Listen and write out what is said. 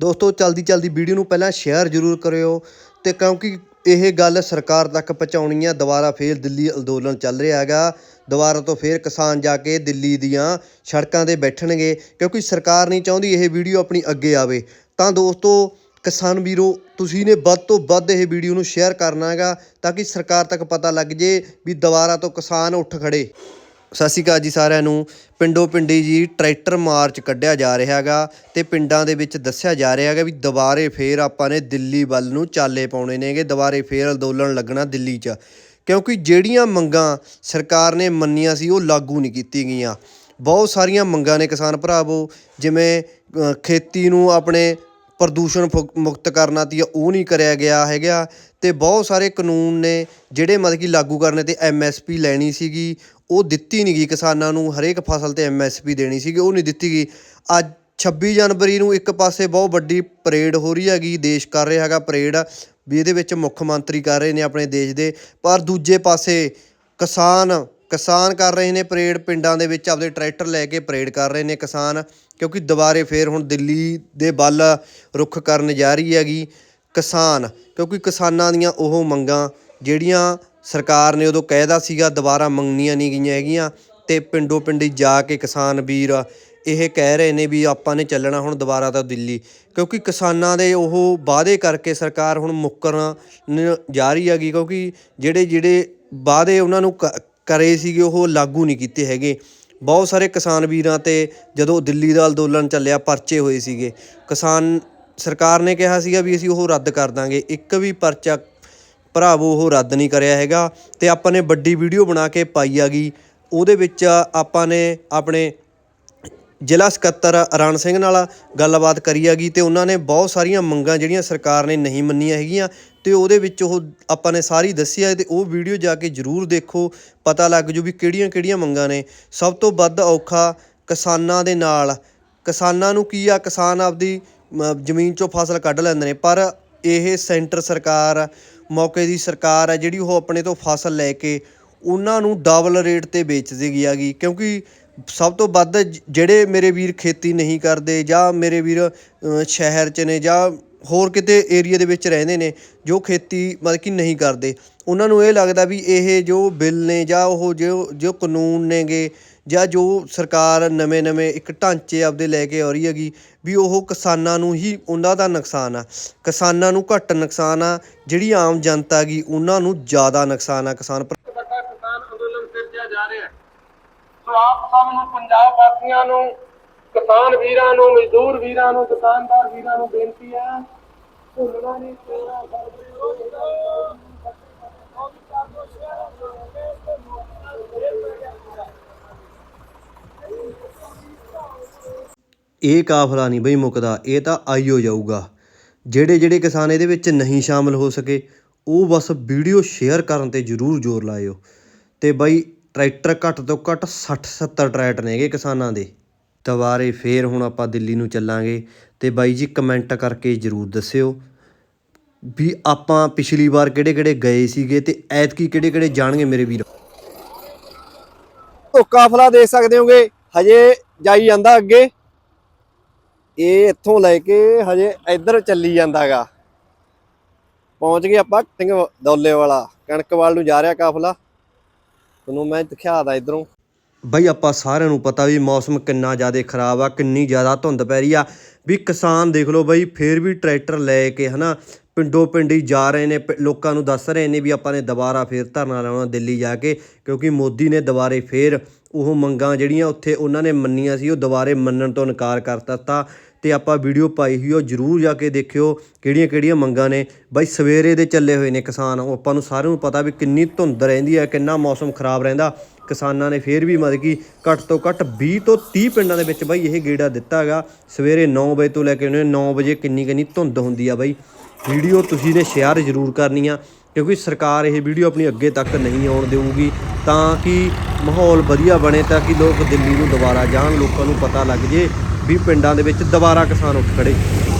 ਦੋਸਤੋ, ਚਲਦੀ ਚਲਦੀ ਵੀਡੀਓ ਨੂੰ ਪਹਿਲਾਂ ਸ਼ੇਅਰ ਜ਼ਰੂਰ ਕਰਿਓ ਤੇ ਕਿਉਂਕਿ ਇਹ ਗੱਲ ਸਰਕਾਰ ਤੱਕ ਪਹੁੰਚਾਉਣੀ ਆ, ਦੁਬਾਰਾ ਫੇਰ ਦਿੱਲੀ ਅੰਦੋਲਨ ਚੱਲ ਰਿਹਾ ਹੈਗਾ। ਦੁਬਾਰਾ ਤੋਂ ਫੇਰ ਕਿਸਾਨ ਜਾ ਕੇ ਦਿੱਲੀ ਦੀਆਂ ਸੜਕਾਂ ਤੇ ਬੈਠਣਗੇ, ਕਿਉਂਕਿ ਸਰਕਾਰ ਨਹੀਂ ਚਾਹੁੰਦੀ ਇਹ ਵੀਡੀਓ ਆਪਣੀ ਅੱਗੇ ਆਵੇ। ਤਾਂ ਦੋਸਤੋ, ਕਿਸਾਨ ਵੀਰੋ, ਤੁਸੀਂ ਨੇ ਵੱਧ ਤੋਂ ਵੱਧ ਇਹ ਵੀਡੀਓ ਨੂੰ ਸ਼ੇਅਰ ਕਰਨਾ ਹੈਗਾ ਤਾਂ ਕਿ ਸਰਕਾਰ ਤੱਕ ਪਤਾ ਲੱਗ ਜੇ ਵੀ ਦੁਬਾਰਾ ਤੋਂ ਕਿਸਾਨ ਉੱਠ ਖੜੇ। ਸਤਿ ਸ਼੍ਰੀ ਅਕਾਲ ਜੀ ਸਾਰਿਆਂ ਨੂੰ। ਪਿੰਡੋ ਪਿੰਡੀ ਜੀ ਟਰੈਕਟਰ ਮਾਰਚ ਕੱਢਿਆ ਜਾ ਰਿਹਾ ਹੈਗਾ ਤੇ ਪਿੰਡਾਂ ਦੇ ਵਿੱਚ ਦੱਸਿਆ ਜਾ ਰਿਹਾ ਹੈਗਾ ਵੀ ਦੁਬਾਰੇ ਫੇਰ ਆਪਾਂ ਨੇ ਦਿੱਲੀ ਵੱਲ ਨੂੰ ਚਾਲੇ ਪਾਉਣੇ ਨੇਗੇ, ਦੁਬਾਰੇ ਫੇਰ ਅੰਦੋਲਨ ਲੱਗਣਾ ਦਿੱਲੀ 'ਚ। ਕਿਉਂਕਿ ਜਿਹੜੀਆਂ ਮੰਗਾਂ ਸਰਕਾਰ ਨੇ ਮੰਨੀਆਂ ਸੀ, ਉਹ ਲਾਗੂ ਨਹੀਂ ਕੀਤੀ ਗਈਆਂ। ਬਹੁਤ ਸਾਰੀਆਂ ਮੰਗਾਂ ਨੇ ਕਿਸਾਨ ਭਰਾਵੋ, ਜਿਵੇਂ ਖੇਤੀ ਨੂੰ ਆਪਣੇ ਪ੍ਰਦੂਸ਼ਣ ਫੁਕ- ਮੁਕਤ ਕਰਨਾ ਤੀ ਉਹ ਨਹੀਂ ਕਰਿਆ ਗਿਆ ਹੈਗਾ। ਤੇ ਬਹੁਤ ਸਾਰੇ ਕਾਨੂੰਨ ਨੇ, ਜਿਹੜੇ ਮਤਲਬ ਕਿ ਲਾਗੂ ਕਰਨੇ ਤੇ ਐਮਐਸਪੀ ਲੈਣੀ ਸੀਗੀ ਉਹ ਦਿੱਤੀ ਨਹੀਂ ਗਈ ਕਿਸਾਨਾਂ ਨੂੰ, ਹਰੇਕ ਫਸਲ ਤੇ ਐਮਐਸਪੀ ਦੇਣੀ ਸੀਗੀ, ਉਹ ਨਹੀਂ ਦਿੱਤੀ ਗਈ। ਅੱਜ 26 ਜਨਵਰੀ ਨੂੰ ਇੱਕ ਪਾਸੇ ਬਹੁਤ ਵੱਡੀ ਪਰੇਡ ਹੋ ਰਹੀ ਹੈਗੀ, ਦੇਸ਼ ਕਰ ਰਿਹਾ ਹੈਗਾ ਪਰੇਡ, ਵੀ ਇਹਦੇ ਵਿੱਚ ਮੁੱਖ ਮੰਤਰੀ ਕਰ ਰਹੇ ਨੇ ਆਪਣੇ ਦੇਸ਼ ਦੇ, ਪਰ ਦੂਜੇ ਪਾਸੇ ਕਿਸਾਨ ਕਿਸਾਨ ਕਰ ਰਹੇ ਨੇ ਪਰੇਡ, ਪਿੰਡਾਂ ਦੇ ਵਿੱਚ ਆਪਦੇ ਟਰੈਕਟਰ ਲੈ ਕੇ ਪਰੇਡ ਕਰ ਰਹੇ ਨੇ ਕਿਸਾਨ, ਕਿਉਂਕਿ ਦੁਬਾਰੇ ਫੇਰ ਹੁਣ ਦਿੱਲੀ ਦੇ ਵੱਲ ਰੁਖ ਕਰਨ ਜਾ ਰਹੀ ਹੈਗੀ ਕਿਸਾਨ, ਕਿਉਂਕਿ ਕਿਸਾਨਾਂ ਦੀਆਂ ਉਹ ਮੰਗਾਂ, ਜਿਹੜੀਆਂ ਸਰਕਾਰ ਨੇ ਉਦੋਂ ਕਹਿਦਾ ਸੀਗਾ, ਦੁਬਾਰਾ ਮੰਗਣੀਆਂ ਨਹੀਂ ਗਈਆਂ ਹੈਗੀਆਂ ਤੇ ਪਿੰਡੋ ਪਿੰਡੀ ਜਾ ਕੇ ਕਿਸਾਨ ਵੀਰ ਇਹ ਕਹਿ ਰਹੇ ਨੇ ਵੀ ਆਪਾਂ ਨੇ ਚੱਲਣਾ ਹੁਣ ਦੁਬਾਰਾ ਤਾਂ ਦਿੱਲੀ। ਕਿਉਂਕਿ ਕਿਸਾਨਾਂ ਦੇ ਉਹ ਵਾਅਦੇ ਕਰਕੇ ਸਰਕਾਰ ਹੁਣ ਮੁੱਕਰਨ ਜਾ ਰਹੀ ਹੈਗੀ, ਕਿਉਂਕਿ ਜਿਹੜੇ ਜਿਹੜੇ ਵਾਅਦੇ ਉਹਨਾਂ ਨੂੰ ਕ- ਕਰੇ ਸੀਗੇ, ਉਹ ਲਾਗੂ ਨਹੀਂ ਕੀਤੇ ਹੈਗੇ। ਬਹੁਤ ਸਾਰੇ ਕਿਸਾਨ ਵੀਰਾਂ ਤੇ ਜਦੋਂ ਦਿੱਲੀ ਦਾ ਅੰਦੋਲਨ ਚੱਲਿਆ, ਪਰਚੇ ਹੋਏ ਸੀਗੇ। ਕਿਸਾਨ ਸਰਕਾਰ ਨੇ ਕਿਹਾ ਸੀਗਾ ਵੀ ਅਸੀਂ ਉਹ ਰੱਦ ਕਰ ਦਾਂਗੇ। ਇੱਕ ਵੀ ਪਰਚਾ ਭਰਾਵੋ ਉਹ ਰੱਦ ਨਹੀਂ ਕਰਿਆ ਹੈਗਾ ਅਤੇ ਆਪਾਂ ਨੇ ਵੱਡੀ ਵੀਡੀਓ ਬਣਾ ਕੇ ਪਾਈ ਹੈਗੀ ਉਹਦੇ ਵਿੱਚ ਆਪਾਂ ਨੇ ਆਪਣੇ ਜ਼ਿਲ੍ਹਾ ਸਕੱਤਰ ਰਣ ਸਿੰਘ ਨਾਲ ਗੱਲਬਾਤ ਕਰੀ ਹੈਗੀ ਤੇ ਉਹਨਾਂ ਨੇ ਬਹੁਤ ਸਾਰੀਆਂ ਮੰਗਾਂ ਜਿਹੜੀਆਂ ਸਰਕਾਰ ਨੇ ਨਹੀਂ ਮੰਨੀਆਂ ਹੈਗੀਆਂ ਤੇ ਉਹਦੇ ਵਿੱਚ ਉਹ ਆਪਾਂ ਨੇ ਸਾਰੀ ਦੱਸੀ ਹੈ ਤੇ ਉਹ ਵੀਡੀਓ ਜਾ ਕੇ ਜਰੂਰ ਦੇਖੋ, ਪਤਾ ਲੱਗ ਜੂ ਵੀ ਕਿਹੜੀਆਂ ਕਿਹੜੀਆਂ ਮੰਗਾਂ ਨੇ। ਸਭ ਤੋਂ ਵੱਧ ਔਖਾ ਕਿਸਾਨਾਂ ਦੇ ਨਾਲ, ਕਿਸਾਨਾਂ ਨੂੰ ਕੀ ਆ, ਕਿਸਾਨ ਆਪਦੀ ਜ਼ਮੀਨ ਚੋਂ ਫਸਲ ਕੱਢ ਲੈਂਦੇ ਨੇ, ਪਰ ਇਹ ਸੈਂਟਰ ਸਰਕਾਰ ਮੌਕੇ ਦੀ ਸਰਕਾਰ ਹੈ ਜਿਹੜੀ ਉਹ ਆਪਣੇ ਤੋਂ ਫਸਲ ਲੈ ਕੇ ਉਹਨਾਂ ਨੂੰ ਡਬਲ ਰੇਟ ਤੇ ਵੇਚਦੀ ਗਈ ਹੈਗੀ। ਕਿਉਂਕਿ ਸਭ ਤੋਂ ਵੱਧ ਜਿਹੜੇ ਮੇਰੇ ਵੀਰ ਖੇਤੀ ਨਹੀਂ ਕਰਦੇ ਜਾਂ ਮੇਰੇ ਵੀਰ ਸ਼ਹਿਰ 'ਚ ਨੇ ਜਾਂ ਹੋਰ ਕਿਤੇ ਏਰੀਆ ਦੇ ਵਿੱਚ ਰਹਿੰਦੇ ਨੇ, ਜੋ ਖੇਤੀ ਮਤਲਬ ਕਿ ਨਹੀਂ ਕਰਦੇ, ਉਹਨਾਂ ਨੂੰ ਇਹ ਲੱਗਦਾ ਵੀ ਇਹ ਜੋ ਬਿੱਲ ਨੇ ਜਾਂ ਉਹ ਜੋ ਜੋ ਕਾਨੂੰਨ ਨੇਗੇ ਜਾਂ ਜੋ ਸਰਕਾਰ ਨਵੇਂ-ਨਵੇਂ ਇੱਕ ਢਾਂਚੇ ਆਪਦੇ ਲੈ ਕੇ ਆ ਰਹੀ ਹੈਗੀ ਵੀ ਉਹ ਕਿਸਾਨਾਂ ਨੂੰ ਹੀ ਉਹਨਾਂ ਦਾ ਨੁਕਸਾਨ ਆ। ਕਿਸਾਨਾਂ ਨੂੰ ਘੱਟ ਨੁਕਸਾਨ ਆ, ਜਿਹੜੀ ਆਮ ਜਨਤਾ ਗੀ ਉਹਨਾਂ ਨੂੰ ਜ਼ਿਆਦਾ ਨੁਕਸਾਨ ਆ ਕਿਸਾਨ ਕਿਸਾਨ ਅੰਦੋਲਨ ਸਿਰਜਿਆ ਜਾ ਰਿਹਾ ਸੋ ਆਪ ਸਭ ਨੂੰ ਪੰਜਾਬ ਵਾਸੀਆਂ ਨੂੰ, ਕਿਸਾਨ ਵੀਰਾਂ ਨੂੰ, ਮਜ਼ਦੂਰ ਵੀਰਾਂ ਨੂੰ, ਦੁਕਾਨਦਾਰ ਵੀਰਾਂ ਨੂੰ ਬੇਨਤੀ ਹੈ ਭੁੱਲਣਾ ਨਹੀਂ ਤੇਰਾ ਇਹ ਕਾਫਲਾ ਨਹੀਂ ਬਈ ਮੁੱਕਦਾ, ਇਹ ਤਾਂ ਆਈਓ ਜਾਊਗਾ। ਜਿਹੜੇ ਜਿਹੜੇ ਕਿਸਾਨ ਇਹਦੇ ਵਿੱਚ ਨਹੀਂ ਸ਼ਾਮਲ ਹੋ ਸਕੇ, ਉਹ ਬਸ ਵੀਡੀਓ ਸ਼ੇਅਰ ਕਰਨ ਤੇ ਜ਼ਰੂਰ ਜ਼ੋਰ ਲਾਇਓ। ਤੇ ਬਈ ਟਰੈਕਟਰ ਘੱਟ ਤੋਂ ਘੱਟ 60 70 ਟਰੈਕਟਰ ਨੇਗੇ ਕਿਸਾਨਾਂ ਦੇ। ਦੁਬਾਰੇ ਫੇਰ ਹੁਣ ਆਪਾਂ ਦਿੱਲੀ ਨੂੰ ਚੱਲਾਂਗੇ ਤੇ ਬਾਈ ਜੀ ਕਮੈਂਟ ਕਰਕੇ ਜ਼ਰੂਰ ਦੱਸਿਓ ਵੀ ਆਪਾਂ ਪਿਛਲੀ ਵਾਰ ਕਿਹੜੇ ਕਿਹੜੇ ਗਏ ਸੀਗੇ ਤੇ ਐਤਕੀ ਕਿਹੜੇ ਕਿਹੜੇ ਜਾਣਗੇ ਮੇਰੇ ਵੀਰ। ਉਹ ਕਾਫਲਾ ਦੇਖ ਸਕਦੇ ਹੋਗੇ, ਹਜੇ ਜਾਈ ਜਾਂਦਾ ਅੱਗੇ। ਇਹ ਇੱਥੋਂ ਲੈ ਕੇ ਹਜੇ ਇੱਧਰ ਚੱਲੀ ਜਾਂਦਾਗਾ। ਪਹੁੰਚ ਗਏ ਆਪਾਂ ਸਿੰਘ ਦੌਲੇ ਵਾਲਾ ਕਣਕਵਾਲ ਨੂੰ ਜਾ ਰਿਹਾ ਕਾਫਲਾ। ਤੁਹਾਨੂੰ ਮੈਂ ਦਿਖਾਦਾ ਇਧਰੋਂ। ਬਈ ਆਪਾਂ ਸਾਰਿਆਂ ਨੂੰ ਪਤਾ ਵੀ ਮੌਸਮ ਕਿੰਨਾ ਜ਼ਿਆਦਾ ਖਰਾਬ ਆ, ਕਿੰਨੀ ਜ਼ਿਆਦਾ ਧੁੰਦ ਪੈ ਰਹੀ ਆ। ਵੀ ਕਿਸਾਨ ਦੇਖ ਲਓ ਬਈ, ਫੇਰ ਵੀ ਟਰੈਕਟਰ ਲੈ ਕੇ ਹਨਾ ਪਿੰਡੋ ਪਿੰਡੀ ਜਾ ਰਹੇ ਨੇ, ਪ- ਲੋਕਾਂ ਨੂੰ ਦੱਸ ਰਹੇ ਨੇ ਵੀ ਆਪਾਂ ਨੇ ਦੁਬਾਰਾ ਫੇਰ ਧਰਨਾ ਲਾਉਣਾ ਦਿੱਲੀ ਜਾ ਕੇ, ਕਿਉਂਕਿ ਮੋਦੀ ਨੇ ਦੁਬਾਰੇ ਫੇਰ ਉਹ ਮੰਗਾਂ ਜਿਹੜੀਆਂ ਉੱਥੇ ਉਹਨਾਂ ਨੇ ਮੰਨੀਆਂ ਸੀ, ਉਹ ਦੁਬਾਰੇ ਮੰਨਣ ਤੋਂ ਇਨਕਾਰ ਕਰ ਦਿੱਤਾ ਤੇ ਆਪਾਂ ਵੀਡੀਓ ਪਾਈ ਹੋਈ ਉਹ ਜਰੂਰ ਜਾ ਕੇ ਦੇਖਿਓ ਕਿਹੜੀਆਂ ਕਿਹੜੀਆਂ ਮੰਗਾਂ ਨੇ। ਬਾਈ, ਸਵੇਰੇ ਦੇ ਚੱਲੇ ਹੋਏ ਨੇ ਕਿਸਾਨ, ਉਹ ਆਪਾਂ ਨੂੰ ਸਾਰਿਆਂ ਨੂੰ ਪਤਾ ਵੀ ਕਿੰਨੀ ਧੁੰਦ ਰਹਿੰਦੀ ਹੈ ਕਿੰਨਾ ਮੌਸਮ ਖਰਾਬ ਰਹਿੰਦਾ। ਕਿਸਾਨਾਂ ਨੇ ਫੇਰ ਵੀ ਮਤਲਬ ਕਿ ਘੱਟ ਤੋਂ ਘੱਟ 20 ਤੋਂ 30 ਪਿੰਡਾਂ ਦੇ ਵਿੱਚ ਬਾਈ ਇਹ ਗੇੜਾ ਦਿੱਤਾ ਹੈਗਾ। ਸਵੇਰੇ 9 ਵਜੇ ਤੋਂ ਲੈ ਕੇ ਉਹਨੇ 9 ਵਜੇ ਕਿੰਨੀ ਕਿੰਨੀ ਧੁੰਦ ਹੁੰਦੀ ਆ ਬਾਈ। ਵੀਡੀਓ ਤੁਸੀਂ ਨੇ ਸ਼ੇਅਰ ਜ਼ਰੂਰ ਕਰਨੀ ਆ, ਕਿਉਂਕਿ ਸਰਕਾਰ ਇਹ ਵੀਡੀਓ ਆਪਣੀ ਅੱਗੇ ਤੱਕ ਨਹੀਂ ਆਉਣ ਦੇਊਗੀ, ਤਾਂ ਕਿ ਮਾਹੌਲ ਵਧੀਆ ਬਣੇ, ਤਾਂ ਕਿ ਲੋਕ ਦਿੱਲੀ ਨੂੰ ਦੁਬਾਰਾ ਜਾਣ, ਲੋਕਾਂ ਨੂੰ ਪਤਾ ਲੱਗ ਜੇ ਵੀ ਪਿੰਡਾਂ ਦੇ ਵਿੱਚ ਦੁਬਾਰਾ ਕਿਸਾਨ ਉੱਠ ਖੜੇ।